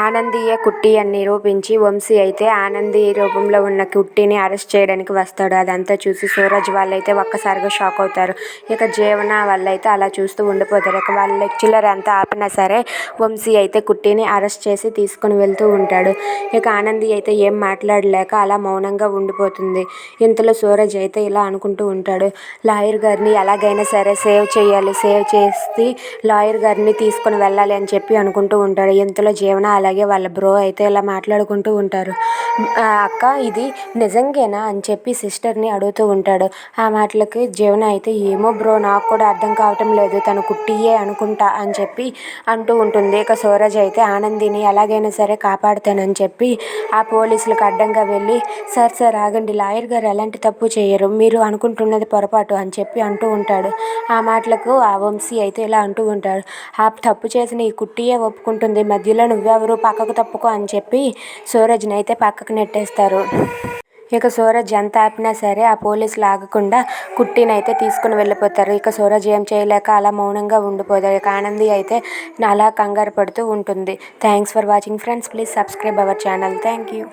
ఆనందీయ కుట్టి అని నిరూపించి వంశీ అయితే ఆనంది రూపంలో ఉన్న కుట్టిని అరెస్ట్ చేయడానికి వస్తాడు. అదంతా చూసి సూరజ్ వాళ్ళైతే ఒక్కసారిగా షాక్ అవుతారు. ఇక జీవన వాళ్ళైతే అలా చూస్తూ ఉండిపోతారు. ఇక వాళ్ళ లెక్చరర్ అంతా ఆపినా సరే వంశీ అయితే కుట్టిని అరెస్ట్ చేసి తీసుకుని వెళ్తూ ఉంటాడు. ఇక ఆనంది అయితే ఏం మాట్లాడలేక అలా మౌనంగా ఉండిపోతుంది. ఇంతలో సూరజ్ అయితే ఇలా అనుకుంటూ ఉంటాడు. లాయర్ గారిని ఎలాగైనా సరే సేవ్ చేయాలి సేవ్ చేసి లాయర్ గారిని తీసుకుని వెళ్ళాలి అని చెప్పి అనుకుంటూ ఉంటాడు. ఇంతలో జీవన అలాగే వాళ్ళ బ్రో అయితే ఇలా మాట్లాడుకుంటూ ఉంటారు. అక్క ఇది నిజంగానా అని చెప్పి సిస్టర్ని అడుగుతూ ఉంటాడు. ఆ మాటలకి జీవన అయితే ఏమో బ్రో నాకు కూడా అర్థం కావటం లేదు. తను కుట్టియే అనుకుంటా అని చెప్పి అంటూ ఉంటుంది. ఇక సూరజ్ అయితే ఆనందిని ఎలాగైనా సరే కాపాడుతానని చెప్పి ఆ పోలీసులకు అడ్డంగా వెళ్ళి సార్ సార్ ఆగండి. లాయర్ గారు ఎలాంటి తప్పు చేయరు. మీరు అనుకుంటున్నది పొరపాటు అని చెప్పి అంటూ ఉంటాడు. ఆ మాటలకు ఆ వంశీ అయితే ఇలా అంటూ ఉంటాడు. ఆ తప్పు చేసిన ఈ కుట్టియే ఒప్పుకుంటుంది. మధ్యలో నువ్వెవరు? పక్కకు తప్పుకో అని చెప్పి సూరజ్ని అయితే పక్క పక్కకు నెట్టేస్తారు. ఇక సూరజ్ ఎంత ఆపినా సరే ఆ పోలీసులు ఆగకుండా కుట్టినైతే తీసుకుని వెళ్ళిపోతారు. ఇక సూరజ్ ఏం చేయలేక అలా మౌనంగా ఉండిపోతారు. ఇక ఆనంది అయితే అలా కంగారు పడుతూ ఉంటుంది. Thanks for watching friends please subscribe our channel thank you